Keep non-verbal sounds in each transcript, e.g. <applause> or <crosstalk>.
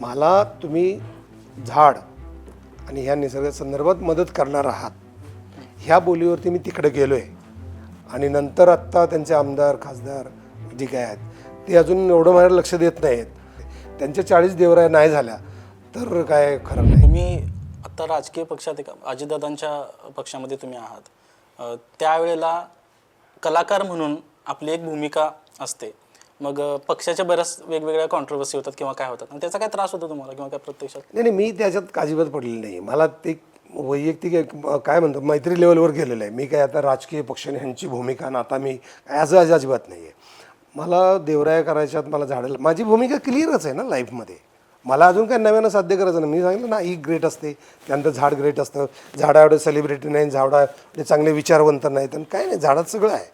मला तुम्ही झाड आणि ह्या निसर्गा संदर्भात मदत करणार आहात. ह्या बोलीवरती मी तिकडे गेलो आहे आणि नंतर आत्ता त्यांचे आमदार खासदार जे काय आहेत ते अजून एवढं मला लक्ष देत नाहीत. त्यांच्या चाळीस देवराया नाही झाल्या तर काय खरं नाही. मी आत्ता राजकीय पक्षात एका अजितदादांच्या पक्षामध्ये तुम्ही आहात. त्यावेळेला कलाकार म्हणून आपली एक भूमिका असते. मग पक्षाच्या बऱ्याच वेगवेगळ्या कॉन्ट्रोवर्सी होतात किंवा काय होतात. आणि त्याचा काय त्रास होतो तुम्हाला किंवा काय प्रत्यक्षात? नाही नाही मी त्याच्यात अजिबात पडलेलं नाही. मला ते वैयक्तिक एक काय म्हणतो मैत्री लेवलवर गेलेलं आहे. मी काय आता राजकीय पक्ष ह्यांची भूमिका ना आता मी ॲज अज अजिबात नाही आहे मला देवराया करायच्यात मला झाडं माझी भूमिका क्लिअरच आहे ना लाईफमध्ये मला अजून काय नव्यानं साध्य करायचं नाही. मी सांगितलं ना ही ग्रेट असते त्यानंतर झाड ग्रेट असतं. झाडा एवढे सेलिब्रिटी नाही झाडा एवढे चांगले विचारवंत नाहीत आणि काय नाही झाडात सगळं आहे.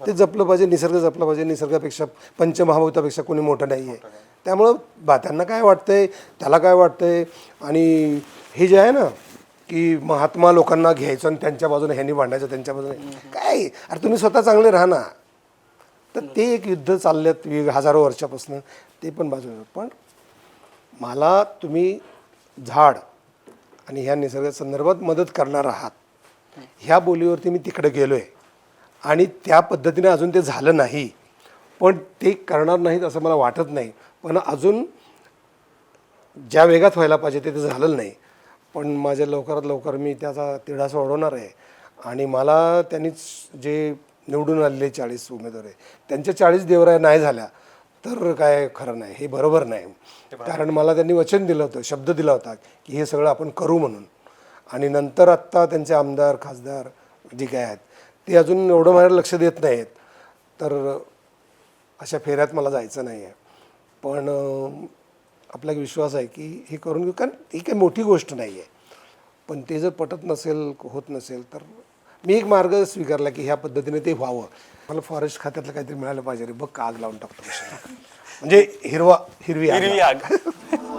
ते जपलं पाहिजे निसर्ग जपलं पाहिजे. निसर्गापेक्षा पंचमहाभूतापेक्षा कोणी मोठं नाही आहे त्यामुळं बा त्यांना काय वाटतंय त्याला काय वाटतंय? आणि हे जे आहे ना की महात्मा लोकांना घ्यायचं आणि त्यांच्या बाजूने ह्यांनी भांडायचं त्यांच्या बाजूने. काय? अरे तुम्ही स्वतः चांगले राहा ना. तर ते एक युद्ध चालल्यात हजारो वर्षापासून. ते पण बाजू पण मला तुम्ही झाड आणि ह्या निसर्गासंदर्भात मदत करणार आहात. ह्या बोलीवरती मी तिकडे गेलो आहे आणि त्या पद्धतीने अजून ते झालं नाही. पण ते करणार नाहीत असं मला वाटत नाही. पण अजून ज्या वेगात व्हायला पाहिजे ते ते झालेलं नाही. पण माझ्या लवकरात लवकर मी त्याचा तिढा सोडवणार आहे. आणि मला त्यांनीच जे निवडून आलेले चाळीस उमेदवार आहे त्यांच्या चाळीस देवराया नाही झाल्या तर काय खरं नाही. हे बरोबर नाही. कारण मला त्यांनी वचन दिलं होतं शब्द दिला होता की हे सगळं आपण करू म्हणून. आणि नंतर आत्ता त्यांचे आमदार खासदार जे काय आहेत ते अजून एवढं माझ्यावर लक्ष देत नाहीत. तर अशा फेऱ्यात मला जायचं नाही आहे पण आपला एक विश्वास आहे की हे करून घेऊ. कारण ही काही मोठी गोष्ट नाही आहे पण ते जर पटत नसेल होत नसेल तर मी एक मार्ग स्वीकारला की ह्या पद्धतीने ते व्हावं. मला फॉरेस्ट खात्यातलं काहीतरी मिळालं पाहिजे. रे बघ का आग लावून टाकतो. <laughs> म्हणजे हिरवा हिरवी हिरवी आग. <laughs>